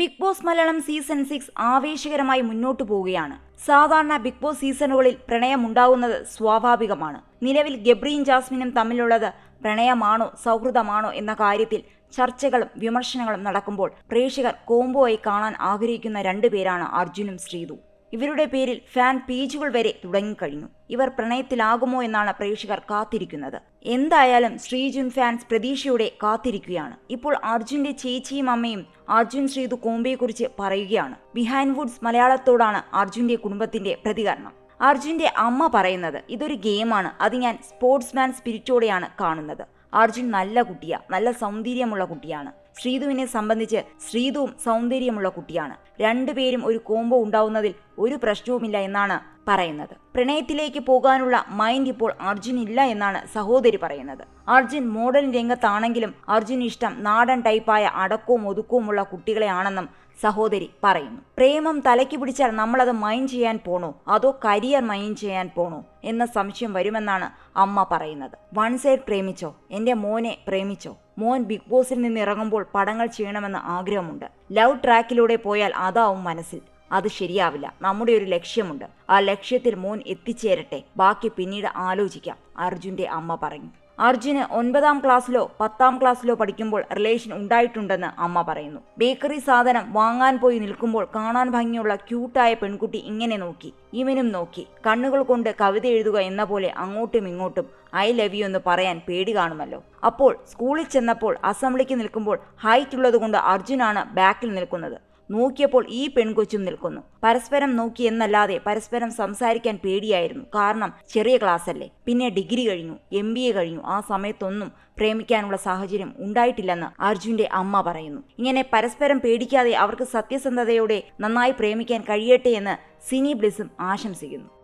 Big Boss Malayalam season six ആവേശകരമായി മുന്നോട്ടു പോവുകയാണ്. സാധാരണ ബിഗ് ബോസ് സീസണുകളിൽ പ്രണയമുണ്ടാകുന്നത് സ്വാഭാവികമാണ്. നിലവിൽ ഗബ്രിയും ജാസ്മിനും തമ്മിലുള്ളത് പ്രണയമാണോ സൗഹൃദമാണോ എന്ന കാര്യത്തിൽ ചർച്ചകളും വിമർശനങ്ങളും നടക്കുമ്പോൾ പ്രേക്ഷകർ കോംബോയായി കാണാൻ ആഗ്രഹിക്കുന്ന രണ്ടുപേരാണ് അർജുനും ശ്രീതു. ഇവരുടെ പേരിൽ ഫാൻ പേജുകൾ വരെ തുടങ്ങിക്കഴിഞ്ഞു. ഇവർ പ്രണയത്തിലാകുമോ എന്നാണ് പ്രേക്ഷകർ കാത്തിരിക്കുന്നത്. എന്തായാലും ശ്രീജുൻ ഫാൻസ് പ്രതീക്ഷയോടെ കാത്തിരിക്കുകയാണ്. ഇപ്പോൾ അർജുന്റെ ചേച്ചിയും അമ്മയും അർജുൻ ശ്രീതു കോംബയെക്കുറിച്ച് പറയുകയാണ്. ബിഹൈൻഡ് വുഡ്സ് മലയാളത്തോടാണ് അർജുന്റെ കുടുംബത്തിന്റെ പ്രതികരണം. അർജുന്റെ അമ്മ പറയുന്നത് ഇതൊരു ഗെയിമാണ്. അത് ഞാൻ സ്പോർട്സ്മാൻ സ്പിരിറ്റോടെയാണ് കാണുന്നത്. അർജുൻ നല്ല കുട്ടിയാ. നല്ല സൗന്ദര്യമുള്ള കുട്ടിയാണ്. ശ്രീതുവിനെ സംബന്ധിച്ച് ശ്രീതുവും സൗന്ദര്യമുള്ള കുട്ടിയാണ്. രണ്ടുപേരും ഒരു കോംബോ ഉണ്ടാവുന്നതിൽ ഒരു പ്രശ്നവുമില്ല എന്നാണ് പറയുന്നത്. പ്രണയത്തിലേക്ക് പോകാനുള്ള മൈൻഡ് ഇപ്പോൾ അർജുൻ ഇല്ല എന്നാണ് സഹോദരി പറയുന്നത്. അർജുൻ മോഡൽ രംഗത്താണെങ്കിലും അർജുൻ ഇഷ്ടം നാടൻ ടൈപ്പായ അടക്കവും ഒതുക്കവുമുള്ള കുട്ടികളെയാണെന്നും സഹോദരി പറയുന്നു. പ്രേമം തലയ്ക്ക് പിടിച്ചാൽ നമ്മളത് മൈൻഡ് ചെയ്യാൻ പോണോ? അതോ കരിയർ മൈൻഡ് ചെയ്യാൻ പോണോ? എന്ന സംശയം വരുമെന്നാണ് അമ്മ പറയുന്നത്. വൺ സൈഡ് പ്രേമിച്ചോ? എന്റെ മോനെ പ്രേമിച്ചോ? മോൻ ബിഗ് ബോസിൽ നിന്ന് ഇറങ്ങുമ്പോൾ പടങ്ങൾ ചെയ്യണമെന്ന് ആഗ്രഹമുണ്ട്. ലവ് ട്രാക്കിലൂടെ പോയാൽ അതാവും മനസ്സിൽ. അത് ശരിയാവില്ല. നമ്മുടെ ഒരു ലക്ഷ്യമുണ്ട്. ആ ലക്ഷ്യത്തിൽ മോൻ എത്തിച്ചേരട്ടെ. ബാക്കി പിന്നീട് ആലോചിക്കാം. അർജുന്റെ അമ്മ പറഞ്ഞു. അർജുന് ഒൻപതാം ക്ലാസ്സിലോ പത്താം ക്ലാസ്സിലോ പഠിക്കുമ്പോൾ റിലേഷൻ ഉണ്ടായിട്ടുണ്ടെന്ന് അമ്മ പറയുന്നു. ബേക്കറി സാധനം വാങ്ങാൻ പോയി നിൽക്കുമ്പോൾ കാണാൻ ഭംഗിയുള്ള ക്യൂട്ടായ പെൺകുട്ടി ഇങ്ങനെ നോക്കി. ഇവനും നോക്കി. കണ്ണുകൾ കൊണ്ട് കവിത എഴുതുക എന്ന പോലെ അങ്ങോട്ടും ഇങ്ങോട്ടും ഐ ലവ് യു എന്ന് പറയാൻ പേടി കാണുമല്ലോ. അപ്പോൾ സ്കൂളിൽ ചെന്നപ്പോൾ അസംബ്ലിക്ക് നിൽക്കുമ്പോൾ ഹൈറ്റ് ഉള്ളതുകൊണ്ട് അർജുനാണ് ബാക്കിൽ നിൽക്കുന്നത്. നോക്കിയപ്പോൾ ഈ പെൺകൊച്ചും നിൽക്കുന്നു. പരസ്പരം നോക്കി എന്നല്ലാതെ പരസ്പരം സംസാരിക്കാൻ പേടിയായിരുന്നു. കാരണം ചെറിയ ക്ലാസ് അല്ലേ പിന്നെ ഡിഗ്രി കഴിഞ്ഞു എം ബി എ കഴിഞ്ഞു. ആ സമയത്തൊന്നും പ്രേമിക്കാനുള്ള സാഹചര്യം ഉണ്ടായിട്ടില്ലെന്ന് അർജുന്റെ അമ്മ പറയുന്നു. ഇങ്ങനെ പരസ്പരം പേടിക്കാതെ അവർക്ക് സത്യസന്ധതയോടെ നന്നായി പ്രേമിക്കാൻ കഴിയട്ടെ എന്ന് സിനി ബ്ലിസും ആശംസിക്കുന്നു.